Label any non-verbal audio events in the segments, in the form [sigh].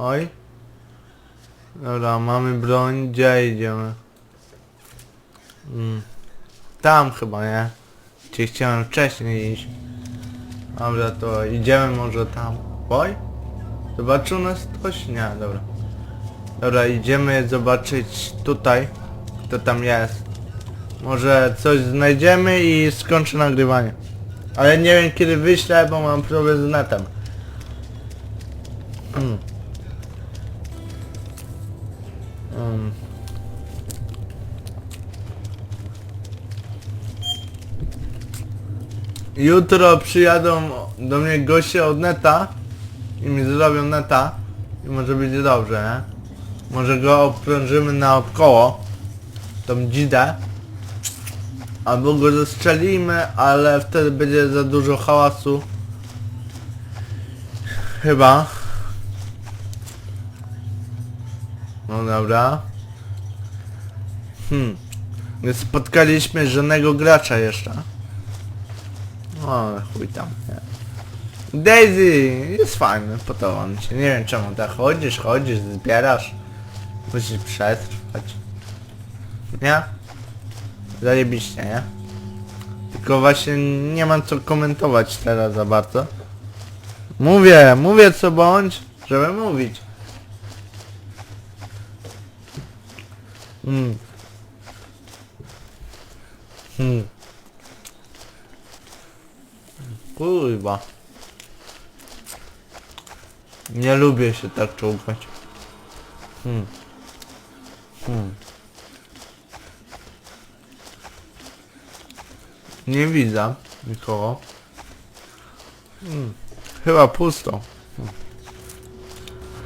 Oj. Dobra, mamy broń. Gdzie idziemy? Mm. Tam chyba, nie? Gdzie chciałem wcześniej iść. Dobra, to idziemy może tam. Oj? Zobaczył nas ktoś? Nie, dobra. Dobra, idziemy zobaczyć tutaj, kto tam jest. Może coś znajdziemy i skończę nagrywanie. Ale nie wiem kiedy wyślę, bo mam problem z netem. Jutro przyjadą do mnie goście od neta i mi zrobią neta i może będzie dobrze, nie? Może go obkrążymy naokoło tą dzidę. Albo go zastrzelimy, ale wtedy będzie za dużo hałasu. Chyba no dobra hmm nie spotkaliśmy żadnego gracza jeszcze no ale chuj tam. Daisy jest fajny, podoba mi się. Nie wiem czemu tak chodzisz, chodzisz, zbierasz. Musisz przetrwać. Nie? Zajebiście, nie? Tylko właśnie nie mam co komentować teraz za bardzo. Mówię, mówię co bądź, żeby mówić. Hmm. Hmm. Kurwa. Nie lubię się tak czołgać. Hmm. Hmm. Nie widzę nikogo. Hmm. Chyba pusto. Hmm.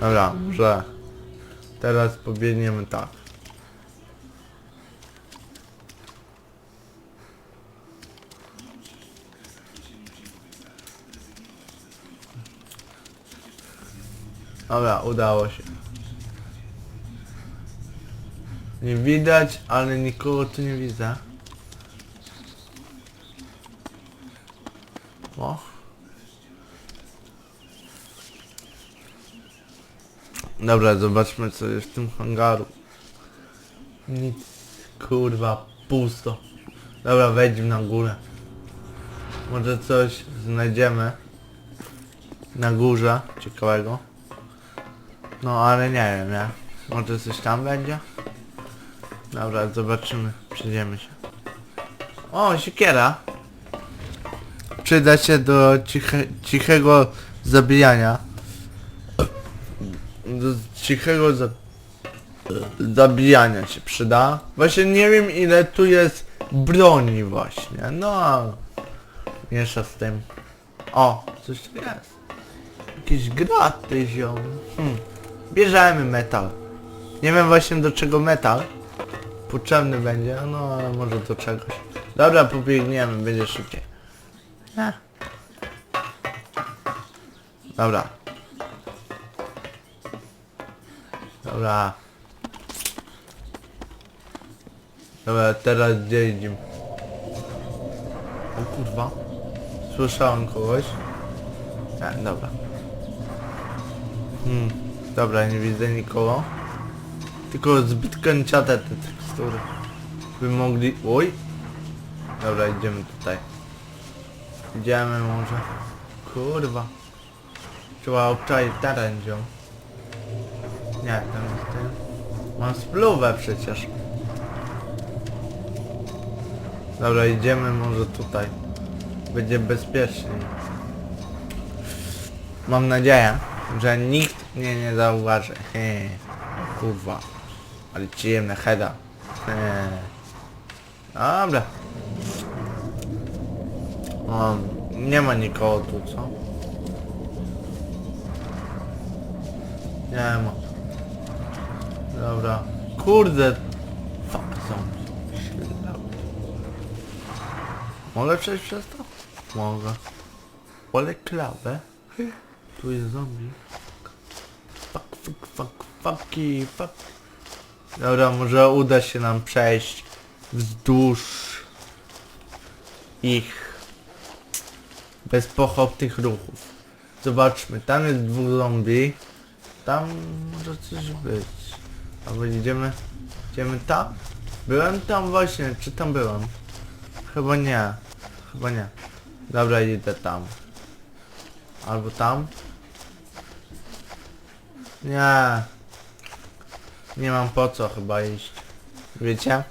Dobra, że teraz pobiegniemy tak. Dobra, udało się. Nie widać, ale nikogo tu nie widzę. O. Dobra, zobaczmy co jest w tym hangaru. Nic, kurwa, pusto. Dobra, wejdźmy na górę. Może coś znajdziemy na górze ciekawego. No ale nie wiem, nie? Może coś tam będzie? Dobra, zobaczymy. Przyjdziemy się. O, siekiera! Przyda się do ciche, cichego zabijania. Do cichego za, zabijania się przyda. Właśnie nie wiem ile tu jest broni właśnie. No. Miesza z tym. O, coś tu jest. Jakieś graty ziom. Hmm. Bierzemy metal. Nie wiem właśnie do czego metal. Potrzebny będzie, no ale może do czegoś. Dobra, pobiegniemy, będzie szybciej. Dobra. Dobra. Dobra, teraz gdzie idziemy? O kurwa. Słyszałem kogoś. Nie, dobra. Hmm. Dobra, nie widzę nikogo. Tylko zbyt kanciate te tekstury. By mogli... Oj! Dobra, idziemy tutaj. Idziemy może. Kurwa. Trzeba obczaić teren. Nie, tam jest ten. Mam spluwę przecież. Dobra, idziemy może tutaj. Będzie bezpieczniej. Mam nadzieję, że nikt mnie nie zauważy. He. Kurwa. Ale przyjemne heada. He. Dobra. O, nie ma nikogo tu, co? Nie ma. Dobra. Kurde. Fuck zombie. Mogę przejść przez to? Mogę. Ale klawę. Tu jest zombie. Fuck, fuck, fuck, fucky, fuck. Dobra, może uda się nam przejść wzdłuż ich bez pochopnych ruchów. Zobaczmy, tam jest dwóch zombie. Tam może coś być. Albo idziemy... Idziemy tam? Byłem tam właśnie, czy tam byłem? Chyba nie. Chyba nie. Dobra, idę tam. Albo tam? Nie. Nie mam po co chyba iść. Wiecie?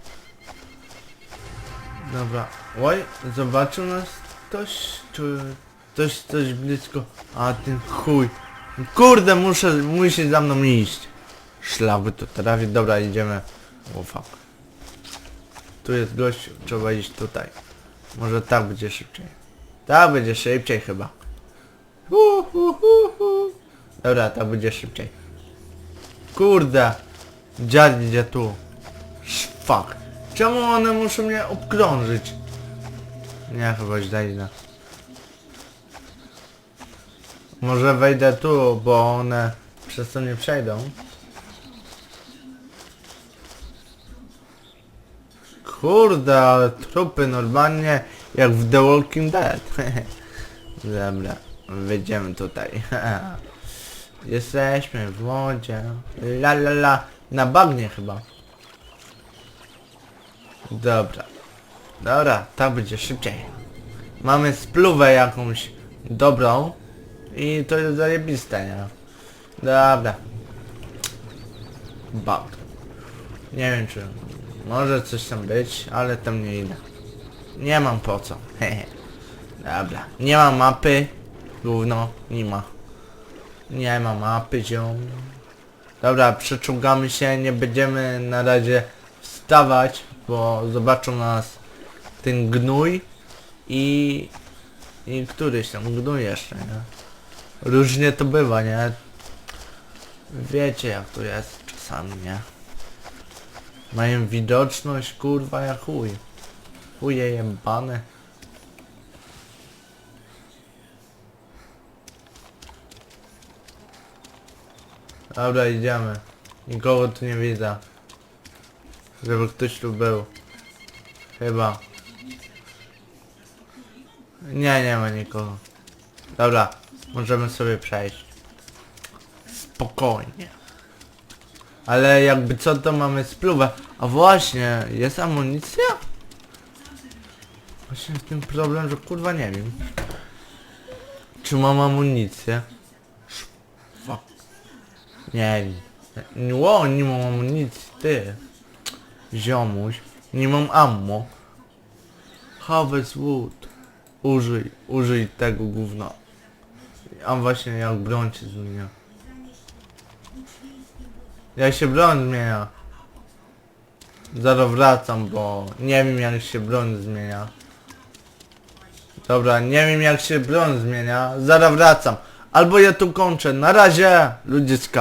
Dobra. Oj, zobaczył nas ktoś? Czy ktoś coś blisko? A ten chuj. Kurde, muszę, musi za mną iść. Szlaby to trafi. Dobra, idziemy. O fuck. Tu jest gość, trzeba iść tutaj. Może tak będzie szybciej. Tak będzie szybciej chyba. Hu, hu. Dobra, tak będzie szybciej. Kurde. Dziad idzie tu. Fuck. Czemu one muszą mnie obkrążyć? Nie, chyba źle idę. Może wejdę tu, bo one przez to nie przejdą. Kurde, ale trupy normalnie jak w The Walking Dead. [laughs] Dobra, wyjdziemy tutaj. [laughs] Jesteśmy w wodzie. La la la. Na bagnie chyba. Dobra. Dobra, tak będzie szybciej. Mamy spluwę jakąś dobrą. I to jest zajebiste, nie? Dobra. Bug. Nie wiem czy... Może coś tam być, ale tam nie idę. Nie mam po co. [laughs] Dobra. Nie ma mapy. Gówno. Nie ma. Nie ma mapy, ziom. Dobra, przeczołgamy się, nie będziemy na razie wstawać, bo zobaczą nas ten gnój i... i któryś tam gnój jeszcze, nie? Różnie to bywa, nie? Wiecie jak to jest czasami, nie? Mają widoczność, kurwa, jak chuj. Chuje jebane. Dobra, idziemy. Nikogo tu nie widzę. Żeby ktoś tu był. Chyba. Nie, nie ma nikogo. Dobra, możemy sobie przejść. Spokojnie. Ale jakby co to mamy spluwę. A właśnie, jest amunicja? Właśnie w tym problem, że kurwa nie wiem. Czy mam amunicję? Fuck. Nie wiem. Ło, nie mam amunicji, ty. Ziomuś. Nie mam ammo. Harvest wood. Użyj, użyj tego gówna. A właśnie jak broń się zmienia. Jak się broń zmienia. Zaraz wracam, bo nie wiem jak się broń zmienia. Dobra, nie wiem jak się broń zmienia. Zaraz wracam. Albo ja tu kończę. Na razie, ludziska.